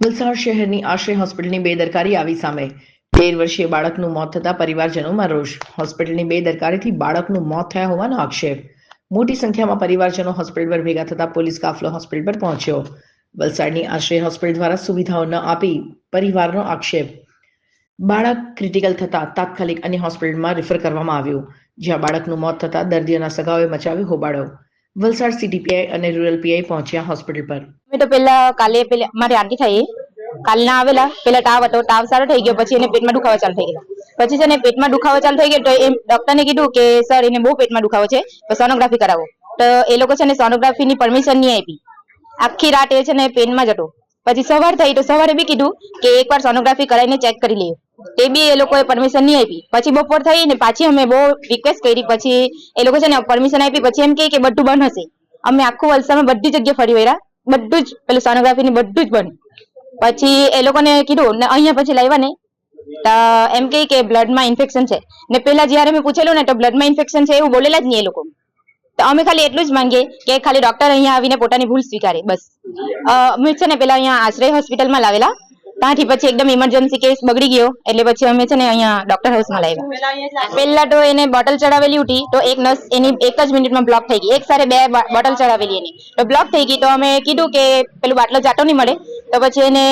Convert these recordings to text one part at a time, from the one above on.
વલસાડ શહેરની આશ્રય હોસ્પિટલની બેદરકારી આવી સામે. તેર વર્ષીય બાળકનું મોત થતા પરિવારજનોમાં રોષ. હોસ્પિટલની બેદરકારીથી બાળકનું મોત થયા હોવાનો આક્ષેપ. મોટી સંખ્યામાં પરિવારજનો હોસ્પિટલ પર ભેગા થતા પોલીસ કાફલો હોસ્પિટલ પર પહોંચ્યો. વલસાડની આશ્રય હોસ્પિટલ દ્વારા સુવિધાઓ ન આપી પરિવારનો આક્ષેપ. બાળક ક્રિટિકલ થતા તાત્કાલિક અન્ય હોસ્પિટલમાં રેફર કરવામાં આવ્યું, જ્યાં બાળકનું મોત થતા દર્દીઓના સગાઓએ મચાવ્યો હોબાળો. વલસાડ સિટી પીઆઈ અને રૂરલ પીઆઈ પહોંચ્યા હોસ્પિટલ પર. અમે તો પેલા કાલે પેલા મારી આંટી થઈ. કાલના આવેલા. પેલા તાવ હતો. તાવ સારો થઈ ગયો. પછી એને પેટમાં દુખાવો ચાલુ થઈ ગયા. પછી છે ને પેટમાં દુખાવો ચાલુ થઈ ગયો તો એમ ડોક્ટરને કીધું કે, સર, એને બહુ પેટમાં દુખાવો છે. તો સોનોગ્રાફી કરાવો. તો એ લોકો છે ને સોનોગ્રાફીની પરમિશન નહીં આપી. આખી રાત એ છે ને પેનમાં હતો. પછી સવાર થઈ તો સવારે બી કીધું કે, એકવાર સોનોગ્રાફી કરાવીને ચેક કરી લઈએ તે બી એ લોકોએ પરમિશન નહીં આપી. પછી બપોર થઈ ને પાછી અમે બહુ રિક્વેસ્ટ કરી. પછી એ લોકો છે ને પરમિશન આપી. પછી એમ કે બધું બંધ હશે. અમે આખું વલસાડમાં બધી જગ્યાએ ફરી વળ્યા. બધું જ. પેલું સોનોગ્રાફી ને બધું જ બંધ. પછી એ લોકોને કીધું, ને અહીંયા પછી લાવ્યા ને? તો એમ કહે કે બ્લડમાં ઇન્ફેક્શન છે. ને પેલા જ્યારે મેં પૂછેલું ને, તો બ્લડમાં ઇન્ફેક્શન છે એવું બોલેલા જ નહીં એ લોકો. તો અમે ખાલી એટલું જ માંગીએ કે ખાલી ડોક્ટર અહીંયા આવીને પોતાની ભૂલ સ્વીકારે. બસ. અમે છે ને પેલા અહીંયા આશ્રય હોસ્પિટલમાં લાવેલા. ત્યાંથી પછી એકદમ ઇમરજન્સી કેસ બગડી ગયો. એટલે પછી અમે છે ને અહીંયા ડોક્ટર હાઉસમાં લાવ્યા. પહેલા તો એને બોટલ ચડાવેલી ઉઠી, તો એક નસ એની એક જ મિનિટમાં બ્લોક થઈ ગઈ. એક સાથે બે બોટલ ચડાવેલી એની. તો બ્લોક થઈ ગઈ, તો અમે કીધું કે પેલું બાટલો જાટો નહીં મળે. તો પછી એને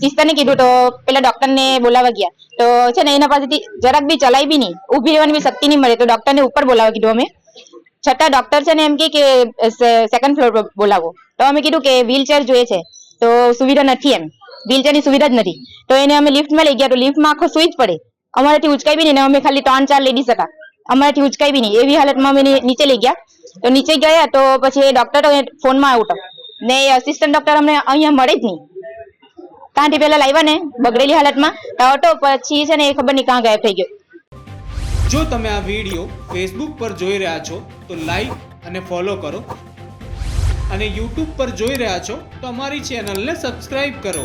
સિસ્ટરને કીધું, તો પેલા ડોક્ટરને બોલાવા ગયા. તો છે ને એના પાસેથી જરાક બી ચલાવી બી નહીં. ઊભી રહેવાની બી શક્તિ નહીં મળે. તો ડોક્ટરને ઉપર બોલાવા કીધું અમે. છતાં ડોક્ટર છે ને એમ કે સેકન્ડ ફ્લોર પર બોલાવો. તો અમે કીધું કે વ્હીલચેર જોઈએ છે. તો સુવિધા નથી એમ. વ્હીલચેરની સુવિધા જ નથી. તો એને અમે લિફ્ટમાં લઈ ગયા તો લિફ્ટમાં આખો સુઈ જ પડે. અમારાથી ઉચકાઈ બી નહીં અમે ખાલી ત્રણ ચાર લેડીઝ હતા. અમારાથી ઉચકાઈ બી નહીં. એવી હાલતમાં અમે નીચે લઈ ગયા. તો નીચે ગયા તો પછી એ ડોક્ટર ફોનમાં આવ્યો ને એ અસિસ્ટન્ટ ડોક્ટર અમને અહીંયા મળે જ નહીં. ત્યાંથી પેલા લાવ્યા ને બગડેલી હાલતમાં. તો પછી છે ને એ ખબર નહીં કાં ગાયબ થઈ ગયો. જો તમે આ વીડિયો ફેસબુક પર જોઈ રહ્યા છો, તો લાઈક અને ફોલો કરો. અને યુટ્યુબ પર જોઈ રહ્યા છો, તો અમારી ચેનલને સબસ્ક્રાઈબ કરો.